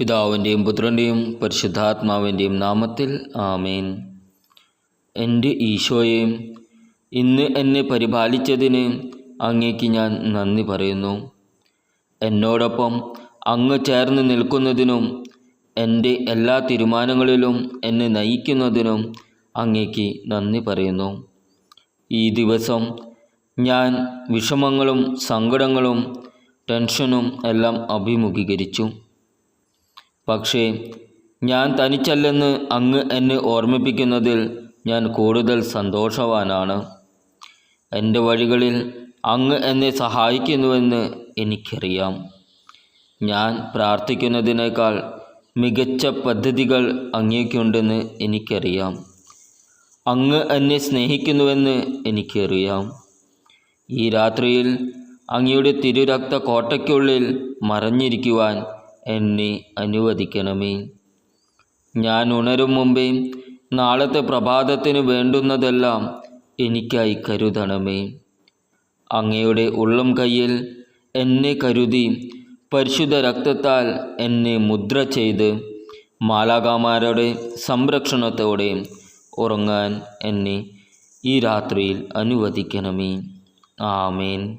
പിതാവിന്റെയും പുത്രന്റെയും പരിശുദ്ധാത്മാവിന്റെയും നാമത്തിൽ ആമേൻ. എന്റെ ഈശോയെ ഇന്ന് എന്നെ പരിപാലിച്ചതിന് അങ്ങേക്ക് ഞാൻ നന്ദി പറയുന്നു. എന്നോടൊപ്പം അങ്ങ് ചേർന്ന് നിൽക്കുന്നതിനും എന്റെ എല്ലാ തീരുമാനങ്ങളിലും എന്നെ നയിക്കുന്നതിനും അങ്ങേക്ക് നന്ദി പറയുന്നു. ഈ ദിവസം ഞാൻ വിഷമങ്ങളും സങ്കടങ്ങളും ടെൻഷനും എല്ലാം അഭിമുഖീകരിച്ചു. പക്ഷേ ഞാൻ തനിച്ചല്ലെന്ന് അങ്ങ് എന്നെ ഓർമ്മിപ്പിക്കുന്നതിൽ ഞാൻ കൂടുതൽ സന്തോഷവാനാണ്. എന്റെ വഴികളിൽ അങ്ങ് എന്നെ സഹായിക്കുന്നുവെന്ന് എനിക്കറിയാം. ഞാൻ പ്രാർത്ഥിക്കുന്നതിനേക്കാൾ മികച്ച പദ്ധതികൾ അങ്ങേക്കുണ്ടെന്ന് എനിക്കറിയാം. അങ്ങ് എന്നെ സ്നേഹിക്കുന്നുവെന്ന് എനിക്കറിയാം. ഈ രാത്രിയിൽ അങ്ങയുടെ തിരുരക്ത കോട്ടയ്ക്കുള്ളിൽ മറഞ്ഞിരിക്കുവാൻ എന്നെ അനുവദിക്കണമേ. ഞാൻ ഉണരും മുമ്പേ നാളത്തെ പ്രഭാതത്തിന് വേണ്ടുന്നതെല്ലാം എനിക്കായി കരുതണമേ. അങ്ങയുടെ ഉള്ളം കയ്യിൽ എന്നെ കരുതി പരിശുദ്ധ രക്തത്താൽ എന്നെ മുദ്ര ചെയ്ത് മാലാകാമാരുടെ സംരക്ഷണത്തോടെ ഉറങ്ങാൻ എന്നെ ഈ രാത്രിയിൽ അനുവദിക്കണമേ. ആമേൻ.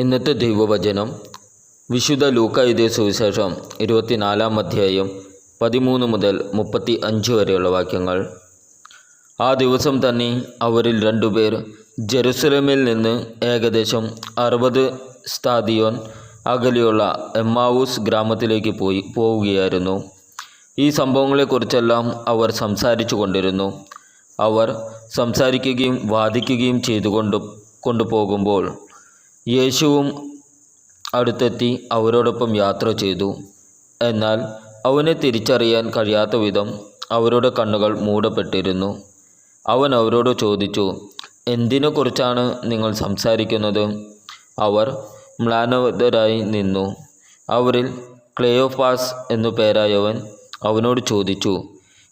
ഇന്നത്തെ ദൈവവചനം വിശുദ്ധ ലൂക്ക എഴുതിയ സുവിശേഷം ഇരുപത്തിനാലാം അധ്യായം പതിമൂന്ന് മുതൽ മുപ്പത്തി അഞ്ച് വരെയുള്ള വാക്യങ്ങൾ. ആ ദിവസം തന്നെ അവരിൽ രണ്ടുപേർ ജെറുസലേമിൽ നിന്ന് ഏകദേശം അറുപത് സ്ഥാദിയോൻ അകലെയുള്ള എമ്മാവൂസ് ഗ്രാമത്തിലേക്ക് പോയി പോവുകയായിരുന്നു. ഈ സംഭവങ്ങളെക്കുറിച്ചെല്ലാം അവർ സംസാരിച്ചു കൊണ്ടിരുന്നു. അവർ സംസാരിക്കുകയും വാദിക്കുകയും ചെയ്തുകൊണ്ട് കൊണ്ടുപോകുമ്പോൾ യേശുവും അടുത്തെത്തി അവരോടൊപ്പം യാത്ര ചെയ്തു. എന്നാൽ അവനെ തിരിച്ചറിയാൻ കഴിയാത്ത വിധം അവരുടെ കണ്ണുകൾ മൂടപ്പെട്ടിരുന്നു. അവൻ അവരോട് ചോദിച്ചു എന്തിനെക്കുറിച്ചാണ് നിങ്ങൾ സംസാരിക്കുന്നത്? അവർ മ്ലാനവതരായി നിന്നു. അവരിൽ ക്ലെയോഫാസ് എന്നു പേരായവൻ അവനോട് ചോദിച്ചു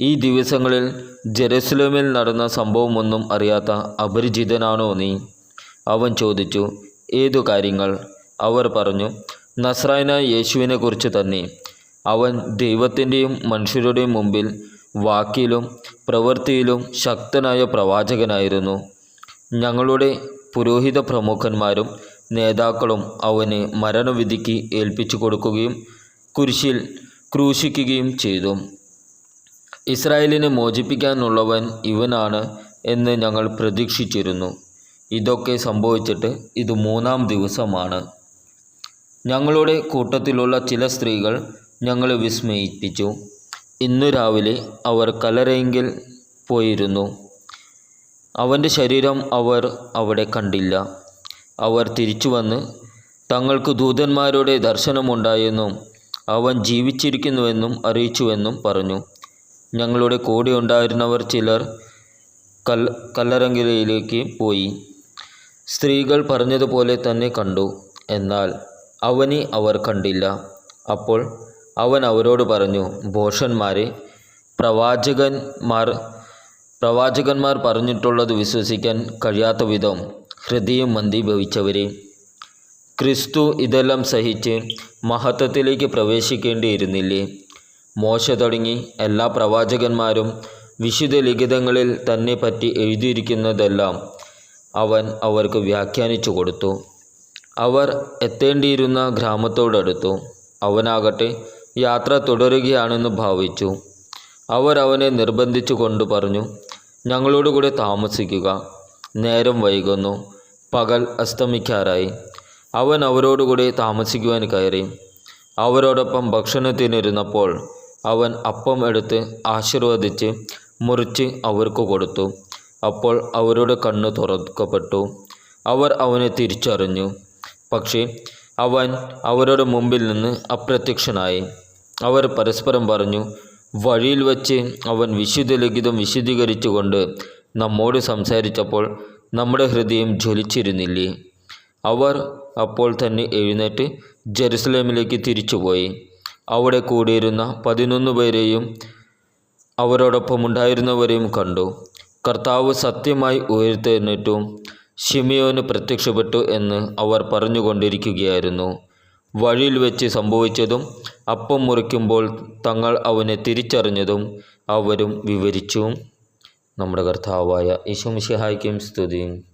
ഈ ദിവസങ്ങളിൽ ജെറുസലേമിൽ നടന്ന സംഭവമൊന്നും അറിയാത്ത അപരിചിതനാണോ നീ? അവൻ ചോദിച്ചു ഏതു കാര്യങ്ങൾ അവർ പറഞ്ഞു. നസ്രായനായ യേശുവിനെക്കുറിച്ച് തന്നെ. അവൻ ദൈവത്തിന്റെയും മനുഷ്യരുടെയും മുമ്പിൽ വാക്കിലും പ്രവൃത്തിയിലും ശക്തനായ പ്രവാചകനായിരുന്നു. ഞങ്ങളുടെ പുരോഹിത പ്രമുഖന്മാരും നേതാക്കളും അവന് മരണവിധിക്ക് ഏൽപ്പിച്ചു കൊടുക്കുകയും കുരിശിൽ ക്രൂശിക്കുകയും ചെയ്തു. ഇസ്രായേലിനെ മോചിപ്പിക്കാനുള്ളവൻ ഇവനാണ് എന്ന് ഞങ്ങൾ പ്രതീക്ഷിച്ചിരുന്നു. ഇതൊക്കെ സംഭവിച്ചിട്ട് ഇത് മൂന്നാം ദിവസമാണ്. ഞങ്ങളുടെ കൂട്ടത്തിലുള്ള ചില സ്ത്രീകൾ ഞങ്ങളെ വിസ്മയിപ്പിച്ചു. ഇന്നു രാവിലെ അവർ കലരയെങ്കിൽ പോയിരുന്നു. അവന്റെ ശരീരം അവർ അവിടെ കണ്ടില്ല. അവർ തിരിച്ചു വന്ന് തങ്ങൾക്ക് ദൂതന്മാരുടെ ദർശനമുണ്ടായെന്നും അവൻ ജീവിച്ചിരിക്കുന്നുവെന്നും അറിയിച്ചുവെന്നും പറഞ്ഞു. ഞങ്ങളുടെ കൂടെ ഉണ്ടായിരുന്നവർ ചിലർ കൽ കല്ലറങ്കിലയിലേക്ക് പോയി. സ്ത്രീകൾ പറഞ്ഞതുപോലെ തന്നെ കണ്ടു. എന്നാൽ അവനെ അവർ കണ്ടില്ല. അപ്പോൾ അവൻ അവരോട് പറഞ്ഞു ഭോഷന്മാരെ പ്രവാചകന്മാർ പ്രവാചകന്മാർ പറഞ്ഞിട്ടുള്ളത് വിശ്വസിക്കാൻ കഴിയാത്ത വിധം ഹൃദയം മന്ദീഭവിച്ചവരെ ക്രിസ്തു ഇതെല്ലാം സഹിച്ച് മഹത്വത്തിലേക്ക് പ്രവേശിക്കേണ്ടിയിരുന്നില്ലേ? മോശ തുടങ്ങി എല്ലാ പ്രവാചകന്മാരും വിശുദ്ധ ലിഖിതങ്ങളിൽ തന്നെ പറ്റി എഴുതിയിരിക്കുന്നതെല്ലാം അവൻ അവർക്ക് വ്യാഖ്യാനിച്ചു കൊടുത്തു. അവർ എത്തേണ്ടിയിരുന്ന ഗ്രാമത്തോടടുത്തു അവനാകട്ടെ യാത്ര തുടരുകയാണെന്ന് ഭാവിച്ചു. അവർ അവനെ നിർബന്ധിച്ചു കൊണ്ട് പറഞ്ഞു ഞങ്ങളോട് കൂടെ താമസിക്കുക. നേരം വൈകുന്നു. പകൽ അസ്തമിക്കാറായി. അവൻ അവരോടുകൂടി താമസിക്കുവാൻ കയറി. അവരോടൊപ്പം ഭക്ഷണത്തിനിരുന്നപ്പോൾ അവൻ അപ്പം എടുത്ത് ആശീർവദിച്ച് മുറിച്ച് അവർക്ക് കൊടുത്തു. അപ്പോൾ അവരുടെ കണ്ണ് തുറക്കപ്പെട്ടു. അവർ അവനെ തിരിച്ചറിഞ്ഞു. പക്ഷേ അവൻ അവരുടെ മുമ്പിൽ നിന്ന് അപ്രത്യക്ഷനായി. അവർ പരസ്പരം പറഞ്ഞു വഴിയിൽ വച്ച് അവൻ വിശുദ്ധ ലിഖിതം വിശദീകരിച്ചുകൊണ്ട് നമ്മോട് സംസാരിച്ചപ്പോൾ നമ്മുടെ ഹൃദയം ജ്വലിച്ചിരുന്നില്ലേ? അവർ അപ്പോൾ തന്നെ എഴുന്നേറ്റ് ജെറുസലേമിലേക്ക് തിരിച്ചുപോയി. അവിടെ കൂടിയിരുന്ന പതിനൊന്ന് പേരെയും അവരോടൊപ്പം ഉണ്ടായിരുന്നവരെയും കണ്ടു. കർത്താവ് സത്യമായി ഉയർത്തെഴുന്നേറ്റും. ഷിമിയോന് പ്രത്യക്ഷപ്പെട്ടു എന്ന് അവർ പറഞ്ഞുകൊണ്ടിരിക്കുകയായിരുന്നു. വഴിയിൽ വെച്ച് സംഭവിച്ചതും അപ്പം മുറിക്കുമ്പോൾ തങ്ങൾ അവനെ തിരിച്ചറിഞ്ഞതും അവരും വിവരിച്ചു. നമ്മുടെ കർത്താവായ ഈശോമിശിഹായ്ക്കും സ്തുതിയും.